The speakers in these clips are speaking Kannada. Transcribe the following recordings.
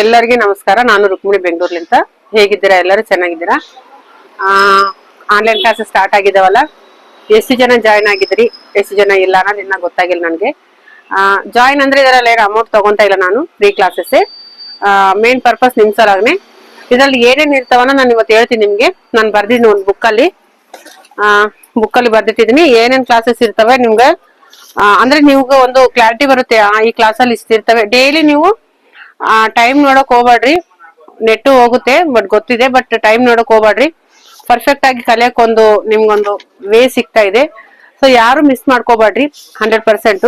ಎಲ್ಲರಿಗೂ ನಮಸ್ಕಾರ. ನಾನು ರುಕ್ಮಿಣಿ ಬೆಂಗಳೂರ್ಲಿಂದ. ಹೇಗಿದ್ದೀರಾ? ಎಲ್ಲರೂ ಚೆನ್ನಾಗಿದ್ದೀರಾ? ಆನ್ಲೈನ್ ಕ್ಲಾಸಸ್ ಸ್ಟಾರ್ಟ್ ಆಗಿದಾವಲ್ಲ? ಎಷ್ಟು ಜನ ಜಾಯ್ನ್ ಆಗಿದ್ರಿ ಎಷ್ಟು ಜನ ಇಲ್ಲ ಅನ್ನೋದು ಇನ್ನ ಗೊತ್ತಾಗಿಲ್ಲ ನನಗೆ. ಜಾಯ್ನ್ ಅಂದ್ರೆ ಇದರಲ್ಲಿ ಏನು ಅಮೌಂಟ್ ತಗೊಂತಾ ಇಲ್ಲ ನಾನು ಫ್ರೀ ಕ್ಲಾಸಸ್ ಮೇನ್ ಪರ್ಪಸ್ ನಿಮ್ ಸಲಾಗ್ನೆ ಇದರಲ್ಲಿ ಏನೇನು ಇರ್ತಾವನ್ನ ನಾನು ಇವತ್ತು ಹೇಳ್ತೀನಿ ನಿಮ್ಗೆ. ನಾನು ಬರ್ದಿದ್ದೀನಿ ಒಂದು ಬುಕ್ಕಲ್ಲಿ ಬುಕ್ಕಲ್ಲಿ ಬರ್ದಿಟ್ಟಿದ್ದೀನಿ. ಏನೇನು ಕ್ಲಾಸಸ್ ಇರ್ತವೆ ನಿಮ್ಗೆ? ಅಂದ್ರೆ ನಿಮ್ಗೆ ಒಂದು ಕ್ಲಾರಿಟಿ ಬರುತ್ತೆ. ಈ ಕ್ಲಾಸಲ್ಲಿ ಇಷ್ಟಿರ್ತವೆ. ಡೈಲಿ ನೀವು ಟೈಮ್ ನೋಡಕ್ ಹೋಗ್ಬೇಡ್ರಿ. ನೆಟ್ಟು ಹೋಗುತ್ತೆ ಬಟ್ ಗೊತ್ತಿದೆ ಬಟ್ ಟೈಮ್ ನೋಡಕ್ ಹೋಗ್ಬೇಡ್ರಿ. ಪರ್ಫೆಕ್ಟ್ ಆಗಿ ಕಲಿಯಕ್ ಒಂದು, ನಿಮ್ಗೊಂದು ವೇ ಸಿಗ್ತಾ ಇದೆ. ಸೊ ಯಾರು ಮಿಸ್ ಮಾಡ್ಕೋಬೇಡ್ರಿ ಹಂಡ್ರೆಡ್ ಪರ್ಸೆಂಟ್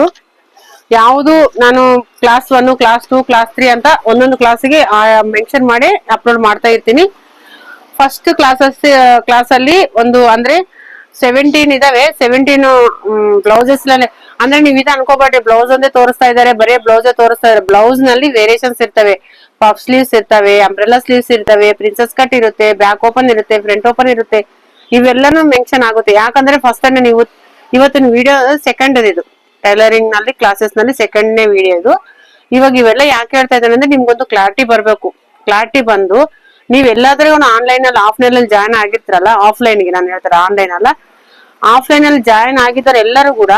ಯಾವುದು ನಾನು class one class two class three ಅಂತ ಒಂದೊಂದು ಕ್ಲಾಸಿಗೆ ಮೆನ್ಷನ್ ಮಾಡಿ ಅಪ್ಲೋಡ್ ಮಾಡ್ತಾ ಇರ್ತೀನಿ. ಫಸ್ಟ್ ಕ್ಲಾಸಸ್ ಕ್ಲಾಸ್ ಅಲ್ಲಿ ಒಂದು ಅಂದ್ರೆ ಸೆವೆಂಟೀನ್ ಇದಾವೆ. ಸೆವೆಂಟೀನ್ ಬ್ಲೌಸಸ್ ಅಂದ್ರೆ ನೀವ್ ಇದು ಅನ್ಕೋಬೇಡ್ರಿ ಬ್ಲೌಸ್ ಒಂದೇ ತೋರಿಸ್ತಾ ಇದಾರೆ. ಬರೀ ಬ್ಲೌಸ್ ತೋರಿಸ್ತಾ ಇದಾರೆ. ಬ್ಲೌಸ್ನಲ್ಲಿ ವೇರಿಯೇಷನ್ಸ್ ಇರ್ತವೆ. ಪಫ್ ಸ್ಲೀವ್ಸ್ ಇರ್ತವೆ ಅಂಬ್ರೆಲಾ ಸ್ಲೀವ್ಸ್ ಇರ್ತವೆ ಪ್ರಿನ್ಸಸ್ ಕಟ್ ಇರುತ್ತೆ ಬ್ಯಾಕ್ ಓಪನ್ ಇರುತ್ತೆ ಫ್ರಂಟ್ ಓಪನ್ ಇರುತ್ತೆ. ಇವೆಲ್ಲನೂ ಮೆನ್ಷನ್ ಆಗುತ್ತೆ. ಯಾಕಂದ್ರೆ ಫಸ್ಟ್ ನೀವು ಇವತ್ತಿನ ವಿಡಿಯೋ ಸೆಕೆಂಡ್ ಇದು. ಟೈಲರಿಂಗ್ನಲ್ಲಿ ಕ್ಲಾಸಸ್ನಲ್ಲಿ ಸೆಕೆಂಡ್ನೇ ವಿಡಿಯೋ ಇದು. ಇವಾಗ ಇವೆಲ್ಲ ಯಾಕೆ ಹೇಳ್ತಾ ಇದ್ದಾನೆ ಅಂದ್ರೆ ನಿಮ್ಗೊಂದು ಕ್ಲಾರಿಟಿ ಬರ್ಬೇಕು. ಕ್ಲಾರಿಟಿ ಬಂದು ನೀವ್ ಆನ್ಲೈನ್ ಅಲ್ಲಿ ಆಫ್ಲೈನ್ ಅಲ್ಲಿ ಜಾಯ್ನ್ ಆಗಿರ್ತಾರಲ್ಲ ಆಫ್ಲೈನ್ಗೆ ನಾನು ಹೇಳ್ತಾರೆ ಆನ್ಲೈನ್ ಅಲ್ಲ. ಆಫ್ಲೈನ್ ಅಲ್ಲಿ ಜಾಯ್ನ್ ಆಗಿದ್ದಾರೆ ಎಲ್ಲರೂ ಕೂಡ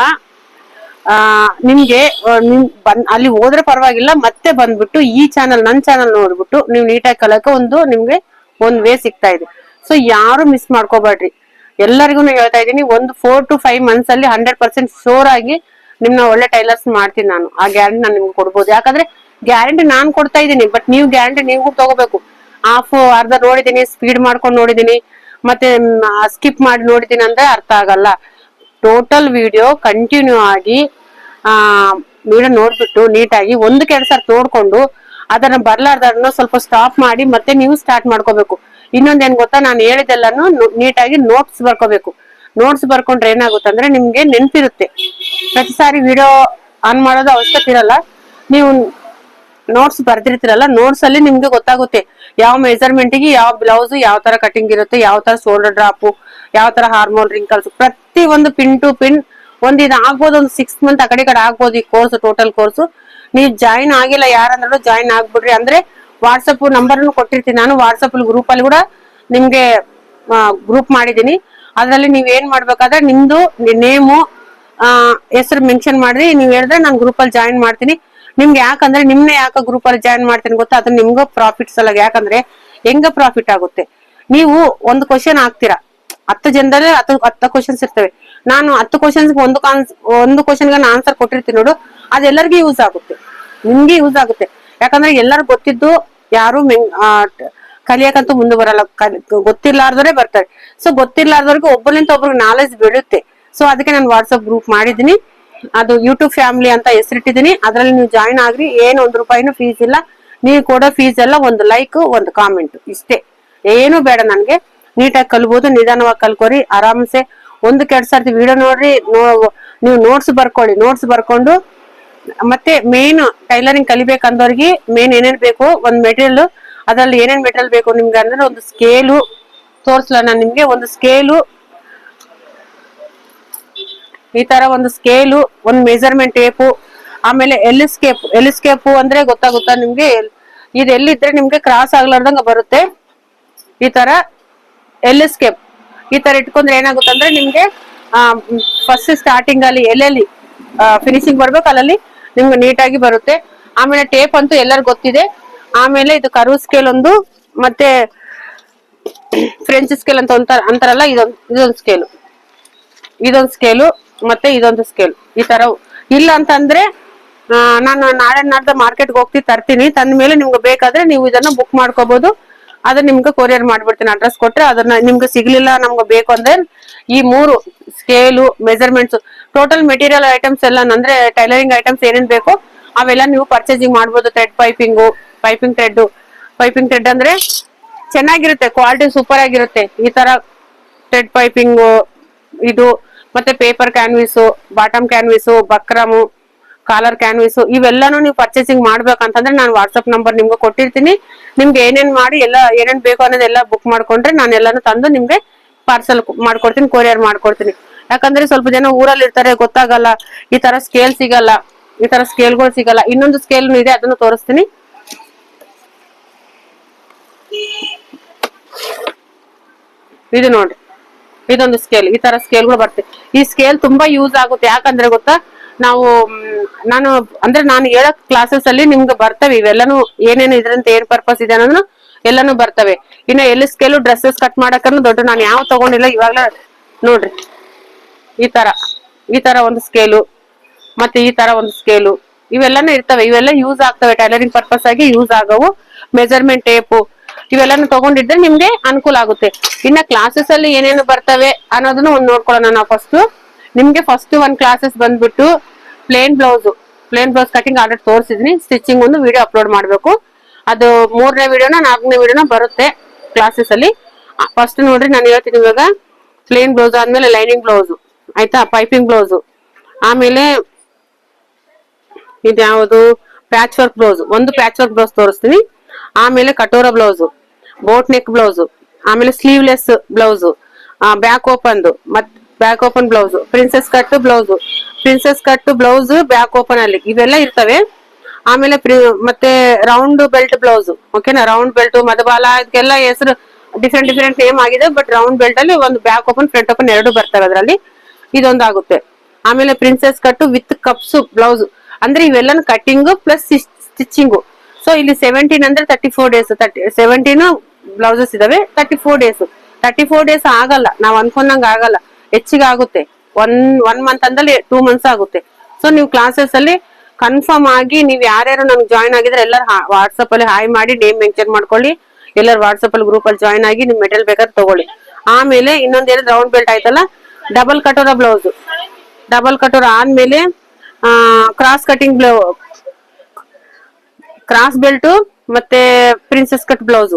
ನಿಮ್ಗೆ ಅಲ್ಲಿ ಹೋದ್ರೆ ಪರವಾಗಿಲ್ಲ, ಮತ್ತೆ ಬಂದ್ಬಿಟ್ಟು ಈ ಚಾನಲ್ ನನ್ ಚಾನಲ್ ನೋಡ್ಬಿಟ್ಟು ನೀವು ನೀಟಾಗಿ ಕಲಕ ಒಂದು ನಿಮ್ಗೆ ಒಂದ್ ವೇ ಸಿಗ್ತಾ ಇದೆ. ಸೊ ಯಾರು ಮಿಸ್ ಮಾಡ್ಕೋಬೇಡ್ರಿ. ಎಲ್ಲರಿಗೂ ಹೇಳ್ತಾ ಇದ್ದೀನಿ, ಒಂದು ಫೋರ್ ಟು ಫೈವ್ ಮಂತ್ಸ್ ಅಲ್ಲಿ ಹಂಡ್ರೆಡ್ ಪರ್ಸೆಂಟ್ ಶೋರ್ ಆಗಿ ನಿಮ್ನ ಒಳ್ಳೆ ಟೈಲರ್ಸ್ ಮಾಡ್ತೀನಿ ನಾನು. ಆ ಗ್ಯಾರಂಟಿ ನಾನು ನಿಮ್ಗೆ ಕೊಡ್ಬೋದು. ಯಾಕಂದ್ರೆ ಗ್ಯಾರಂಟಿ ನಾನ್ ಕೊಡ್ತಾ ಇದ್ದೀನಿ ಬಟ್ ನೀವು ಗ್ಯಾರಂಟಿ ನೀವು ತಗೋಬೇಕು. ಹಾಫ್ ಅರ್ಧ ನೋಡಿದೀನಿ ಸ್ಪೀಡ್ ಮಾಡ್ಕೊಂಡು ನೋಡಿದೀನಿ, ಮತ್ತೆ ಸ್ಕಿಪ್ ಮಾಡಿ ನೋಡಿದೀನಿ ಅಂದ್ರೆ ಅರ್ಥ ಆಗಲ್ಲ. ಟೋಟಲ್ ವಿಡಿಯೋ ಕಂಟಿನ್ಯೂ ಆಗಿ, ಆ ವಿಡಿಯೋ ನೋಡ್ಬಿಟ್ಟು ನೀಟಾಗಿ ಒಂದು ಕೆಲಸ ನೋಡ್ಕೊಂಡು ಅದನ್ನ ಬರ್ಲಾರ್ದನ್ನು ಸ್ವಲ್ಪ ಸ್ಟಾಪ್ ಮಾಡಿ ಮತ್ತೆ ನೀವು ಸ್ಟಾರ್ಟ್ ಮಾಡ್ಕೋಬೇಕು. ಇನ್ನೊಂದೇನ್ ಗೊತ್ತಾ? ನಾನು ಹೇಳಿದೆಲ್ಲಾನು ನೀಟಾಗಿ ನೋಟ್ಸ್ ಬರ್ಕೋಬೇಕು. ನೋಟ್ಸ್ ಬರ್ಕೊಂಡ್ರೆ ಏನಾಗುತ್ತೆ ಅಂದ್ರೆ ನಿಮ್ಗೆ ನೆನ್ಪಿರುತ್ತೆ. ಪ್ರತಿ ಸಾರಿ ವಿಡಿಯೋ ಆನ್ ಮಾಡೋದು ಅವಶ್ಯಕತೆ ಇರಲ್ಲ. ನೀವು ನೋಟ್ಸ್ ಬರ್ದಿರ್ತೀರಲ್ಲ ನೋಟ್ಸ್ ಅಲ್ಲಿ ನಿಮ್ಗೆ ಗೊತ್ತಾಗುತ್ತೆ ಯಾವ ಮೆಜರ್ಮೆಂಟ್ಗೆ ಯಾವ ಬ್ಲೌಸ್ ಯಾವ ತರ ಕಟಿಂಗ್ ಇರುತ್ತೆ, ಯಾವ ತರ ಶೋಲ್ಡರ್ ಡ್ರಾಪ್ ಯಾವ ತರ ಹಾರ್ಮೋನ್ ರಿಂಕಲ್ಸ್ ಪ್ರತಿ ಒಂದು ಪಿನ್ ಟು ಪಿನ್ ಒಂದ್ ಇದು ಆಗ್ಬೋದು, ಒಂದು ಸಿಕ್ಸ್ ಮಂತ್ ಆ ಕಡೆ ಕಡೆ ಆಗ್ಬೋದು ಈ ಕೋರ್ಸ್ ಟೋಟಲ್ ಕೋರ್ಸ್ ನೀವು ಜಾಯಿನ್ ಆಗಿಲ್ಲ ಯಾರಂದ್ರೂ ಜಾಯಿನ್ ಆಗ್ಬಿಡ್ರಿ. ಅಂದ್ರೆ ವಾಟ್ಸಪ್ ನಂಬರ್ ಕೊಟ್ಟಿರ್ತೀನಿ ನಾನು. ವಾಟ್ಸಪ್ ಗ್ರೂಪ್ ಅಲ್ಲಿ ಕೂಡ ನಿಮ್ಗೆ ಗ್ರೂಪ್ ಮಾಡಿದೀನಿ ಅದ್ರಲ್ಲಿ ನೀವ್ ಏನ್ ಮಾಡ್ಬೇಕಾದ್ರೆ ನಿಮ್ದು ನೇಮು ಹೆಸರು ಮೆನ್ಷನ್ ಮಾಡ್ರಿ. ನೀವ್ ಹೇಳಿದ್ರೆ ನಾನು ಗ್ರೂಪ್ ಅಲ್ಲಿ ಜಾಯಿನ್ ಮಾಡ್ತೀನಿ. ನಿಮ್ಗೆ ಯಾಕಂದ್ರೆ ನಿಮ್ನೆ ಯಾಕೆ ಗ್ರೂಪ್ ಅಲ್ಲಿ ಜಾಯಿನ್ ಮಾಡ್ತೀನಿ ಗೊತ್ತಾ? ಅದು ನಿಮ್ಗೂ ಪ್ರಾಫಿಟ್ಸ್ ಅಲ್ಲ. ಯಾಕಂದ್ರೆ ಹೆಂಗ ಪ್ರಾಫಿಟ್ ಆಗುತ್ತೆ? ನೀವು ಒಂದು ಕ್ವಶನ್ ಹಾಕ್ತೀರಾ? ಹತ್ತು ಜನದಲ್ಲಿ ಹತ್ತು ಹತ್ತು ಕ್ವಶನ್ಸ್ ಇರ್ತವೆ. ನಾನು ಹತ್ತು ಕ್ವಶನ್ಸ್ ಒಂದು ಕಾನ್ಸ್ ಒಂದು ಕ್ವಶನ್ ಆನ್ಸರ್ ಕೊಟ್ಟಿರ್ತೀನಿ ನೋಡು. ಅದೆಲ್ಲರಿಗೂ ಯೂಸ್ ಆಗುತ್ತೆ. ನಿಮ್ಗೆ ಯೂಸ್ ಆಗುತ್ತೆ. ಯಾಕಂದ್ರೆ ಎಲ್ಲರೂ ಗೊತ್ತಿದ್ದು ಯಾರು ಕಲಿಯಕಂತೂ ಮುಂದೆ ಬರಲ್ಲ. ಗೊತ್ತಿರ್ಲಾರ್ದವರೇ ಬರ್ತಾರೆ. ಸೊ ಗೊತ್ತಿರ್ಲಾರ್ದವ್ರಿಗೆ ಒಬ್ಬರಿಂದ ಒಬ್ರಿಗೆ ನಾಲೆಜ್ ಬೆಳೆಯುತ್ತೆ. ಸೊ ಅದಕ್ಕೆ ನಾನು ವಾಟ್ಸಪ್ ಗ್ರೂಪ್ ಮಾಡಿದೀನಿ ಅದು ಯೂಟ್ಯೂಬ್ ಫ್ಯಾಮಿಲಿ ಅಂತ ಹೆಸರಿಟ್ಟಿದ್ದೀನಿ. ಅದರಲ್ಲಿ ನೀವು ಜಾಯಿನ್ ಆಗ್ರಿ. ಏನು ಒಂದ್ ರೂಪಾಯಿನೂ ಫೀಸ್ ಇಲ್ಲ. ನೀವು ಕೊಡೋ ಫೀಸ್ ಎಲ್ಲ ಒಂದು ಲೈಕ್ ಒಂದು ಕಾಮೆಂಟ್ ಇಷ್ಟೇ. ಏನು ಬೇಡ ನನಗೆ. ನೀಟಾಗಿ ಕಲ್ಬೋದು, ನಿಧಾನವಾಗಿ ಕಲ್ಕೋರಿ, ಆರಾಮ್ಸೆ. ಒಂದು ಎರಡು ಸರ್ತಿ ವಿಡಿಯೋ ನೋಡ್ರಿ ನೀವು ನೋಟ್ಸ್ ಬರ್ಕೊಳ್ಳಿ. ನೋಟ್ಸ್ ಬರ್ಕೊಂಡು, ಮತ್ತೆ ಮೇನ್ ಟೈಲರಿಂಗ್ ಕಲಿಬೇಕಂದವ್ರಿಗೆ ಮೇನ್ ಏನೇನ್ ಬೇಕು, ಒಂದು ಮೆಟೀರಿಯಲ್ ಅದರಲ್ಲಿ ಏನೇನ್ ಮೆಟೀರಿಯಲ್ ಬೇಕು ನಿಮ್ಗೆ ಅಂದ್ರೆ ಒಂದು ಸ್ಕೇಲು ತೋರಿಸಲ ನಾನು ನಿಮಗೆ. ಒಂದು ಸ್ಕೇಲು ಈ ತರ ಒಂದು ಸ್ಕೇಲು ಒಂದು ಮೆಜರ್ಮೆಂಟ್ ಟೇಪು ಆಮೇಲೆ ಎಲ್ಲಿಸ್ಕೇಪ್ ಎಲಿಸ್ಕೇಪು ಅಂದ್ರೆ ಗೊತ್ತಾಗುತ್ತಾ ನಿಮ್ಗೆ? ಇದು ಎಲ್ಲಿದ್ರೆ ನಿಮ್ಗೆ ಕ್ರಾಸ್ ಆಗ್ಲಾರ್ದಂಗ ಬರುತ್ತೆ. ಈ ತರ ಎಲ್ಲಿಸ್ಕೇಪ್ ಈ ತರ ಇಟ್ಕೊಂಡ್ರೆ ಏನಾಗುತ್ತೆ ಅಂದ್ರೆ ನಿಮ್ಗೆ ಫಸ್ಟ್ ಸ್ಟಾರ್ಟಿಂಗ್ ಅಲ್ಲಿ ಎಲ್ಲೆಲ್ಲಿ ಫಿನಿಶಿಂಗ್ ಬರ್ಬೇಕು ಅಲ್ಲಲ್ಲಿ ನಿಮ್ಗೆ ನೀಟಾಗಿ ಬರುತ್ತೆ. ಆಮೇಲೆ ಟೇಪ್ ಅಂತೂ ಎಲ್ಲರಿಗೂ ಗೊತ್ತಿದೆ. ಆಮೇಲೆ ಇದು ಕರ್ವ್ ಸ್ಕೇಲ್ ಒಂದು, ಮತ್ತೆ ಫ್ರೆಂಚ್ ಸ್ಕೇಲ್ ಅಂತ ಅಂತಾರ ಅಂತಾರಲ್ಲ, ಇದೊಂದು ಇದೊಂದು ಸ್ಕೇಲು ಇದೊಂದು ಸ್ಕೇಲು ಮತ್ತೆ ಇದೊಂದು ಸ್ಕೇಲ್ ಈ ತರ ಇಲ್ಲ ಅಂತಂದ್ರೆ ನಾನು ನಾಳೆ ನಾಡ್ದ ಮಾರ್ಕೆಟ್ಗೆ ಹೋಗ್ತಿ ತರ್ತೀನಿ. ತಂದ ಮೇಲೆ ನಿಮ್ಗೆ ಬೇಕಾದ್ರೆ ನೀವು ಇದನ್ನ ಬುಕ್ ಮಾಡ್ಕೋಬಹುದು ಅದನ್ನ ನಿಮ್ಗೆ ಕೊರಿಯರ್ ಮಾಡ್ಬಿಡ್ತೀನಿ ಅಡ್ರೆಸ್ ಕೊಟ್ರೆ ಅದನ್ನ ನಿಮ್ಗೆ ಸಿಗ್ಲಿಲ್ಲ ನಮ್ಗೆ ಬೇಕು ಅಂದ್ರೆ ಈ ಮೂರು scale measurements total material items ಎಲ್ಲ ಅಂದ್ರೆ ಟೈಲರಿಂಗ್ ಐಟಮ್ಸ್ ಏನೇನ್ ಬೇಕು ಅವೆಲ್ಲ ನೀವು ಪರ್ಚೇಸಿಂಗ್ ಮಾಡ್ಬೋದು. Thread piping piping thread piping thread ಅಂದ್ರೆ ಚೆನ್ನಾಗಿರುತ್ತೆ ಕ್ವಾಲಿಟಿ ಸೂಪರ್ ಆಗಿರುತ್ತೆ. ಈ ತರ ಥ್ರೆಡ್ ಪೈಪಿಂಗು ಇದು ಮತ್ತೆ paper canvas bottom canvas buckram collar canvas ಇವೆಲ್ಲನೂ ನೀವು ಪರ್ಚೇಸಿಂಗ್ ಮಾಡ್ಬೇಕಂತಂದ್ರೆ ನಾನು ವಾಟ್ಸಪ್ ನಂಬರ್ ನಿಮ್ಗೆ ಕೊಟ್ಟಿರ್ತೀನಿ. ನಿಮ್ಗೆ ಏನೇನ್ ಮಾಡಿ, ಎಲ್ಲ ಏನೇನ್ ಬೇಕು ಅನ್ನೋದೆಲ್ಲ ಬುಕ್ ಮಾಡ್ಕೊಂಡ್ರೆ ನಾನು ಎಲ್ಲಾನು ತಂದು ನಿಮ್ಗೆ ಪಾರ್ಸಲ್ ಮಾಡ್ಕೊಡ್ತೀನಿ ಕೊರಿಯರ್ ಮಾಡ್ಕೊಡ್ತೀನಿ. ಯಾಕಂದ್ರೆ ಸ್ವಲ್ಪ ಜನ ಊರಲ್ಲಿ ಇರ್ತಾರೆ, ಗೊತ್ತಾಗಲ್ಲ. ಈ ತರ ಸ್ಕೇಲ್ ಸಿಗಲ್ಲ, ಈ ತರ ಸ್ಕೇಲ್ಗಳು ಸಿಗಲ್ಲ. ಇನ್ನೊಂದು ಸ್ಕೇಲ್ ಇದೆ, ಅದನ್ನು ತೋರಿಸ್ತೀನಿ. ಇದು ನೋಡ್ರಿ. ಇದೊಂದು ಸ್ಕೇಲ್ ಈ ತರ ಸ್ಕೇಲ್ಗಳು ಬರುತ್ತೆ ಈ ಸ್ಕೇಲ್ ತುಂಬಾ ಯೂಸ್ ಆಗುತ್ತೆ. ಯಾಕಂದ್ರೆ ಗೊತ್ತಾ? ನಾವು ನಾನು, ಅಂದ್ರೆ ನಾನು ಹೇಳೋ ಕ್ಲಾಸಸ್ ಅಲ್ಲಿ ನಿಮ್ಗೆ ಬರ್ತವೆ. ಇವೆಲ್ಲಾನು ಏನೇನು ಇದ್ರಂತ ಏನ್ ಪರ್ಪಸ್ ಇದೆ ಅನ್ನೋದು ಎಲ್ಲಾನು ಬರ್ತವೆ. ಇನ್ನ ಎಲ್ಲಿ ಸ್ಕೇಲು ಡ್ರೆಸ್ಸಸ್ ಕಟ್ ಮಾಡಕ್ಕನ್ನು ದೊಡ್ಡ ನಾನು ಯಾವ ತಗೊಂಡಿಲ್ಲ, ಇವಾಗ್ಲ ನೋಡ್ರಿ. ಈ ತರ ಈ ತರ ಒಂದು ಸ್ಕೇಲು ಮತ್ತೆ ಈ ತರ ಒಂದು ಸ್ಕೇಲು ಇವೆಲ್ಲಾನು ಇರ್ತವೆ. ಇವೆಲ್ಲ ಯೂಸ್ ಆಗ್ತವೆ. ಟೈಲರಿಂಗ್ ಪರ್ಪಸ್ ಆಗಿ ಯೂಸ್ ಆಗವು. ಮೆಜರ್ಮೆಂಟ್ ಟೇಪು ಇವೆಲ್ಲಾನು ತಗೊಂಡಿದ್ರೆ ನಿಮ್ಗೆ ಅನುಕೂಲ ಆಗುತ್ತೆ. ಇನ್ನ ಕ್ಲಾಸಸ್ ಅಲ್ಲಿ ಏನೇನು ಬರ್ತವೆ ಅನ್ನೋದನ್ನ ಒಂದ್ ನೋಡ್ಕೊಳ್ಳೋಣ ನಾವು ಫಸ್ಟ್ ನಿಮ್ಗೆ ಫಸ್ಟ್ ಒಂದ್ ಕ್ಲಾಸಸ್ ಬಂದ್ಬಿಟ್ಟು plain blouse plain blouse cutting order ತೋರಿಸಿದೀನಿ. Stitching ಒಂದು ವಿಡಿಯೋ ಅಪ್ಲೋಡ್ ಮಾಡ್ಬೇಕು. ಅದು ಮೂರನೇ ವಿಡಿಯೋನ ನಾಲ್ಕನೇ ವಿಡಿಯೋನ ಬರುತ್ತೆ ಕ್ಲಾಸಸ್ ಅಲ್ಲಿ. ಫಸ್ಟ್ ನೋಡ್ರಿ ನಾನು ಹೇಳ್ತೀನಿ ಇವಾಗ ಪ್ಲೇನ್ ಬ್ಲೌಸ್ ಆದ್ಮೇಲೆ ಲೈನಿಂಗ್ ಬ್ಲೌಸ್ ಆಯ್ತಾ? ಪೈಪಿಂಗ್ ಬ್ಲೌಸ್ ಆಮೇಲೆ ಇದ್ಯಾವುದು ಪ್ಯಾಚ್ ವರ್ಕ್ ಬ್ಲೌಸ್ ಒಂದು ಪ್ಯಾಚ್ ವರ್ಕ್ ಬ್ಲೌಸ್ ತೋರಿಸ್ತೀನಿ. ಆಮೇಲೆ ಕಟೋರ ಬ್ಲೌಸ್ ಬೋಟ್ ನೆಕ್ ಬ್ಲೌಸ್ ಆಮೇಲೆ ಸ್ಲೀವ್ಲೆಸ್ ಬ್ಲೌಸ್ ಬ್ಯಾಕ್ ಓಪನ್ ಮತ್ back open blouse princess cut blouse princess cut blouse back open ಅಲ್ಲಿ. ಇವೆಲ್ಲ ಇರ್ತವೆ. ಆಮೇಲೆ ಮತ್ತೆ ರೌಂಡ್ ಬೆಲ್ಟ್ ಬ್ಲೌಸ್ ಓಕೆನಾ ರೌಂಡ್ ಬೆಲ್ಟ್ ಮಧುಬಾಲ, ಇದಕ್ಕೆಲ್ಲ ಹೆಸರು ಡಿಫ್ರೆಂಟ್ ಡಿಫ್ರೆಂಟ್ ನೇಮ್ ಆಗಿದೆ ಬಟ್ ರೌಂಡ್ ಬೆಲ್ಟ್ ಅಲ್ಲಿ ಒಂದು ಬ್ಯಾಕ್ ಓಪನ್ ಫ್ರಂಟ್ ಓಪನ್ ಎರಡು ಬರ್ತವೆ ಅದರಲ್ಲಿ. ಇದೊಂದಾಗುತ್ತೆ ಆಮೇಲೆ princess cut with cups blouse ಅಂದ್ರೆ ಇವೆಲ್ಲ ಕಟಿಂಗ್ ಪ್ಲಸ್ ಸ್ಟಿಚಿಂಗು ಸೊ ಇಲ್ಲಿ ಸೆವೆಂಟೀನ್ ಅಂದ್ರೆ thirty four days thirty seventeen blouses ಇದಾವೆ thirty four days thirty four days ಆಗಲ್ಲ. ನಾವ್ ಅನ್ಕೊಂಡಂಗ ಆಗಲ್ಲ. ಹೆಚ್ಚಿಗೆ ಆಗುತ್ತೆ. ಒನ್ ಒನ್ ಮಂತ್ ಅಂದಲ್ಲಿ ಟೂ ಮಂತ್ಸ್ ಆಗುತ್ತೆ. ಸೊ ನೀವು ಕ್ಲಾಸಸ್ ಅಲ್ಲಿ ಕನ್ಫರ್ಮ್ ಆಗಿ ನೀವು ಯಾರ್ಯಾರು ನಮ್ಗೆ ಜಾಯ್ನ್ ಆಗಿದ್ರೆ ಎಲ್ಲರೂ ವಾಟ್ಸಪ್ ಅಲ್ಲಿ ಹಾಯ್ ಮಾಡಿ ನೇಮ್ ಮೆನ್ಷನ್ ಮಾಡ್ಕೊಳ್ಳಿ. ಎಲ್ಲರೂ ವಾಟ್ಸಪ್ ಅಲ್ಲಿ ಗ್ರೂಪ್ ಅಲ್ಲಿ ಜಾಯ್ನ್ ಆಗಿ ನಿಮ್ ಮೆಟಲ್ ಬೇಕಾದ್ರೆ ತಗೊಳ್ಳಿ. ಆಮೇಲೆ ಇನ್ನೊಂದ್ ಏನು ರೌಂಡ್ ಬೆಲ್ಟ್ ಆಯ್ತಲ್ಲ? ಡಬಲ್ ಕಟೋರ ಬ್ಲೌಸ್ ಡಬಲ್ ಕಟೋರ ಆದ್ಮೇಲೆ cross cutting blouse cross belt ಮತ್ತೆ ಪ್ರಿನ್ಸೆಸ್ ಕಟ್ ಬ್ಲೌಸ್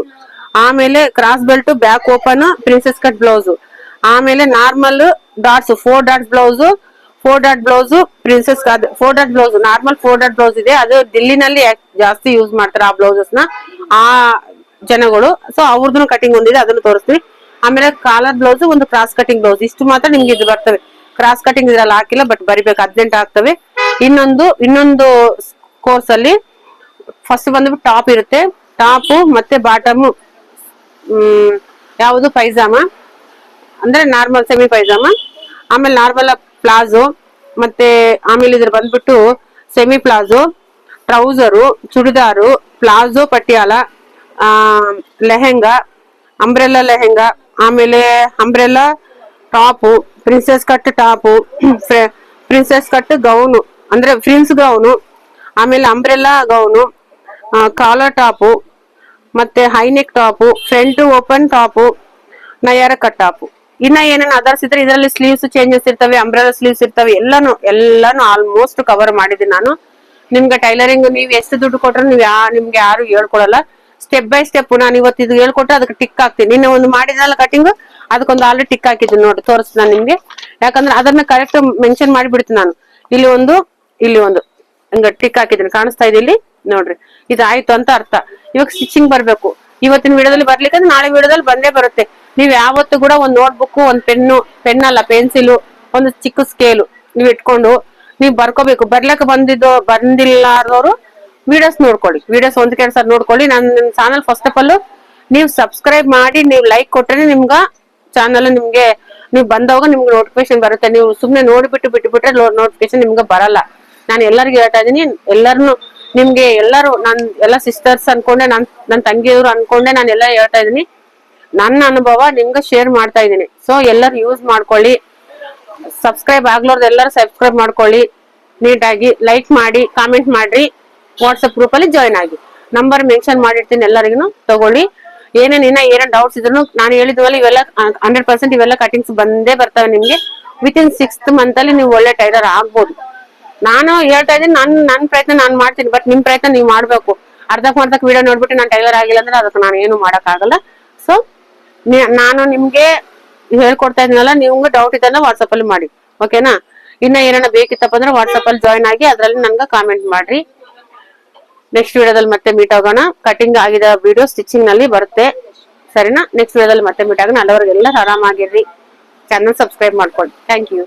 ಆಮೇಲೆ cross belt back open princess cut blouse ಆಮೇಲೆ normal dots four dots blouse four dot blouse princess four dot blouse normal four dot blouse ಇದೆ. ಅದು ದಿಲ್ಲಿನಲ್ಲಿ ಜಾಸ್ತಿ ಯೂಸ್ ಮಾಡ್ತಾರೆ ಆ ಬ್ಲೌಸಸ್ ಆ ಜನಗಳು. ಸೊ ಅವ್ರದ್ದು ಕಟಿಂಗ್ ಒಂದಿದೆ ಅದನ್ನು ತೋರಿಸ್ತೀವಿ. ಆಮೇಲೆ ಕಾಲರ್ ಬ್ಲೌಸ್ ಒಂದು ಕ್ರಾಸ್ ಕಟಿಂಗ್ ಬ್ಲೌಸ್ ಇಷ್ಟು ಮಾತ್ರ ನಿಮ್ಗೆ ಇದು ಬರ್ತವೆ. ಕ್ರಾಸ್ ಕಟಿಂಗ್ ಇದ್ರಲ್ಲಿ ಹಾಕಿಲ್ಲ ಬಟ್ ಬರಿಬೇಕು. ಹದಿನೆಂಟು ಆಗ್ತವೆ. ಇನ್ನೊಂದು ಇನ್ನೊಂದು ಕೋರ್ಸ್ ಅಲ್ಲಿ ಫಸ್ಟ್ ಬಂದ್ಬಿಟ್ಟು ಟಾಪ್ ಇರುತ್ತೆ ಟಾಪ್ ಮತ್ತೆ ಬಾಟಮ್ ಹ್ಮ್ ಯಾವುದು ಪೈಜಾಮ ಅಂದ್ರೆ ನಾರ್ಮಲ್ ಸೆಮಿ ಪೈಜಾಮ ಆಮೇಲೆ ನಾರ್ಮಲ್ ಪ್ಲಾಜೋ ಮತ್ತೆ ಆಮೇಲೆ ಇದ್ರ ಬಂದ್ಬಿಟ್ಟು semi palazzo trouser churidar palazzo Patiala ಆ ಲೆಹೆಂಗಾ ಅಂಬ್ರೆಲ್ಲಾ ಲೆಹೆಂಗಾ ಆಮೇಲೆ umbrella top princess cut top princess cut gown ಅಂದ್ರೆ ಫ್ರಿನ್ಸ್ ಗೌನು ಆಮೇಲೆ ಅಂಬ್ರೆಲ್ಲಾ ಗೌನು ಕಾಲರ್ ಟಾಪು, ಮತ್ತೆ high neck top front open top, Nayara cut top. ಇನ್ನ ಏನೇನು ಅದರ್ಸ್ ಇದ್ರೆ ಇದರಲ್ಲಿ ಸ್ಲೀವ್ಸ್ ಚೇಂಜಸ್ ಇರ್ತವೆ ಅಂಬ್ರೆಲಾ ಸ್ಲೀವ್ಸ್ ಇರ್ತವೆ, ಎಲ್ಲಾನು ಎಲ್ಲಾನು ಆಲ್ಮೋಸ್ಟ್ ಕವರ್ ಮಾಡಿದ್ದೀನಿ ನಾನು. ನಿಮ್ಗೆ ಟೈಲರಿಂಗ್ ನೀವು ಎಷ್ಟು ದುಡ್ಡು ಕೊಟ್ರೆ ನೀವು ಯಾ, ನಿಮ್ಗೆ ಯಾರು ಹೇಳ್ಕೊಡಲ್ಲ. ಸ್ಟೆಪ್ ಬೈ ಸ್ಟೆಪ್ ನಾನು ಇವತ್ತು ಇದು ಹೇಳ್ಕೊಟ್ರೆ ಅದಕ್ಕೆ ಟಿಕ್ ಹಾಕ್ತೀನಿ. ನಿನ್ನೆ ಒಂದು ಮಾಡಿದ್ನಲ್ಲ ಕಟಿಂಗ್ ಅದಕ್ಕೊಂದು ಆಲ್ರೆಡಿ ಟಿಕ್ ಹಾಕಿದ್ದೀನಿ ನೋಡಿ, ತೋರಿಸ್ತೀನಿ ನಾನು ನಿಮ್ಗೆ. ಯಾಕಂದ್ರೆ ಅದನ್ನ ಕರೆಕ್ಟ್ ಮೆನ್ಷನ್ ಮಾಡಿಬಿಡ್ತೀನಿ ನಾನು. ಇಲ್ಲಿ ಒಂದು ಇಲ್ಲಿ ಒಂದು, ಹಂಗ ಟಿಕ್ ಹಾಕಿದ್ದೀನಿ, ಕಾಣಿಸ್ತಾ ಇದೆ ಇಲ್ಲಿ. ನೋಡ್ರಿ. ಇದು ಆಯ್ತು ಅಂತ ಅರ್ಥ. ಇವಾಗ ಸ್ಟಿಚಿಂಗ್ ಬರ್ಬೇಕು. ಇವತ್ತಿನ ವಿಡಿಯೋದಲ್ಲಿ ಬರ್ಲಿಕ್ಕೆ ನಾಳೆ ವಿಡಿಯೋದಲ್ಲಿ ಬಂದೇ ಬರುತ್ತೆ. ನೀವ್ ಯಾವತ್ತು ಕೂಡ ಒಂದ್ ನೋಟ್ಬುಕ್ ಒಂದ್ ಪೆನ್ನು ಪೆನ್ ಅಲ್ಲ ಪೆನ್ಸಿಲ್ ಒಂದು ಚಿಕ್ಕ ಸ್ಕೇಲು ನೀವ್ ಇಟ್ಕೊಂಡು ನೀವ್ ಬರ್ಕೋಬೇಕು. ಬರ್ಲಕ್ಕೆ ಬಂದಿದ್ದು, ಬಂದಿಲ್ಲಾರ್ದವ್ರು ವಿಡಿಯೋಸ್ ನೋಡ್ಕೊಳ್ಳಿ. ವಿಡಿಯೋಸ್ ಒಂದ್ ಕೆಲಸ ನೋಡ್ಕೊಳ್ಳಿ. ನನ್ನ ಚಾನಲ್ ಫಸ್ಟ್ ಆಫ್ ಆಲ್ ನೀವು ಸಬ್ಸ್ಕ್ರೈಬ್ ಮಾಡಿ, ನೀವು ಲೈಕ್ ಕೊಟ್ರೆ ನಿಮ್ಗ ಚಾನಲ್ ನಿಮ್ಗೆ, ನೀವು ಬಂದವಾಗ ನಿಮ್ಗೆ ನೋಟಿಫಿಕೇಶನ್ ಬರುತ್ತೆ. ನೀವು ಸುಮ್ನೆ ನೋಡ್ಬಿಟ್ಟು ಬಿಟ್ಬಿಟ್ರೆ ನೋಟಿಫಿಕೇಶನ್ ನಿಮ್ಗೆ ಬರಲ್ಲ. ನಾನು ಎಲ್ಲರಿಗೂ ಹೇಳ್ತಾ ಇದ್ದೀನಿ, ಎಲ್ಲರನ್ನು ನಿಮ್ಗೆ ಎಲ್ಲರೂ ನನ್ ಎಲ್ಲ ಸಿಸ್ಟರ್ಸ್ ಅನ್ಕೊಂಡೆ, ನನ್ ನನ್ ತಂಗಿಯವರು ಅನ್ಕೊಂಡೆ ನಾನು ಎಲ್ಲ ಹೇಳ್ತಾ ಇದೀನಿ ನನ್ನ ಅನುಭವ ನಿಮ್ಗೆ ಶೇರ್ ಮಾಡ್ತಾ ಇದೀನಿ ಸೊ ಎಲ್ಲರೂ ಯೂಸ್ ಮಾಡ್ಕೊಳ್ಳಿ. ಸಬ್ಸ್ಕ್ರೈಬ್ ಆಗ್ಲೋರ್ದು ಎಲ್ಲರೂ ಸಬ್ಸ್ಕ್ರೈಬ್ ಮಾಡ್ಕೊಳ್ಳಿ. ನೀಟಾಗಿ ಲೈಕ್ ಮಾಡಿ ಕಾಮೆಂಟ್ ಮಾಡ್ರಿ. ವಾಟ್ಸಪ್ ಗ್ರೂಪ್ ಅಲ್ಲಿ ಜಾಯ್ನ್ ಆಗಿ. ನಂಬರ್ ಮೆನ್ಷನ್ ಮಾಡಿರ್ತೀನಿ ಎಲ್ಲರಿಗೂ ತಗೊಳ್ಳಿ. ಏನೇನ್ ಇನ್ನ ಏನೇನು ಡೌಟ್ಸ್ ಇದ್ರು ನಾನು ಹೇಳಿದ್ವಲ್ಲ, ಇವೆಲ್ಲ ಹಂಡ್ರೆಡ್ ಪರ್ಸೆಂಟ್ ಇವೆಲ್ಲ ಕಟಿಂಗ್ಸ್ ಬಂದೇ ಬರ್ತವೆ ನಿಮ್ಗೆ. ವಿತ್ ಇನ್ ಸಿಕ್ಸ್ತ್ ಮಂತ್ ಅಲ್ಲಿ ನೀವು ಒಳ್ಳೆ ಟೈಲರ್ ಆಗ್ಬೋದು. ನಾನು ಹೇಳ್ತಾ ಇದ್ದೀನಿ, ನನ್ ನನ್ ಪ್ರಯತ್ನ ನಾನು ಮಾಡ್ತೀನಿ ಬಟ್ ನಿಮ್ ಪ್ರಯತ್ನ ನೀವು ಮಾಡ್ಬೇಕು. ಅರ್ಧಕ್ ಮರ್ಧಕ್ ವಿಡಿಯೋ ನೋಡ್ಬಿಟ್ಟು ನಾನು ಟೈಲರ್ ಆಗಿಲ್ಲ ಅಂದ್ರೆ ಅದಕ್ಕೆ ನಾನು ಏನು ಮಾಡಕ್ ಆಗಲ್ಲ ಸೊ ನಾನು ನಿಮ್ಗೆ ಹೇಳ್ಕೊಡ್ತಾ ಇದ್ದೀನಲ್ಲ ನಿಮ್ಗೆ ಡೌಟ್ ಇದನ್ನ ವಾಟ್ಸಪ್ ಅಲ್ಲಿ ಮಾಡಿ ಓಕೆನಾ ಇನ್ನ ಏನಾರ ಬೇಕಿತ್ತಪ್ಪ ಅಂದ್ರೆ ವಾಟ್ಸಪ್ ಅಲ್ಲಿ ಜಾಯ್ನ್ ಆಗಿ ಅದ್ರಲ್ಲಿ ನನ್ಗೆ ಕಾಮೆಂಟ್ ಮಾಡ್ರಿ. ನೆಕ್ಸ್ಟ್ ವಿಡಿಯೋದಲ್ಲಿ ಮತ್ತೆ ಮೀಟ್ ಆಗೋಣ. ಕಟಿಂಗ್ ಆಗಿದ ವಿಡಿಯೋ ಸ್ಟಿಚಿಂಗ್ನಲ್ಲಿ ಬರುತ್ತೆ. ಸರಿನಾ? ನೆಕ್ಸ್ಟ್ ವಿಡಿಯೋದಲ್ಲಿ ಮತ್ತೆ ಮೀಟ್ ಆಗೋಣ. ಅಲ್ಲವರೆಗೆಲ್ಲ ಆರಾಮಾಗಿರ್ರಿ. ಚಾನಲ್ ಸಬ್ಸ್ಕ್ರೈಬ್ ಮಾಡ್ಕೊಳ್ಳಿ ಥ್ಯಾಂಕ್ ಯು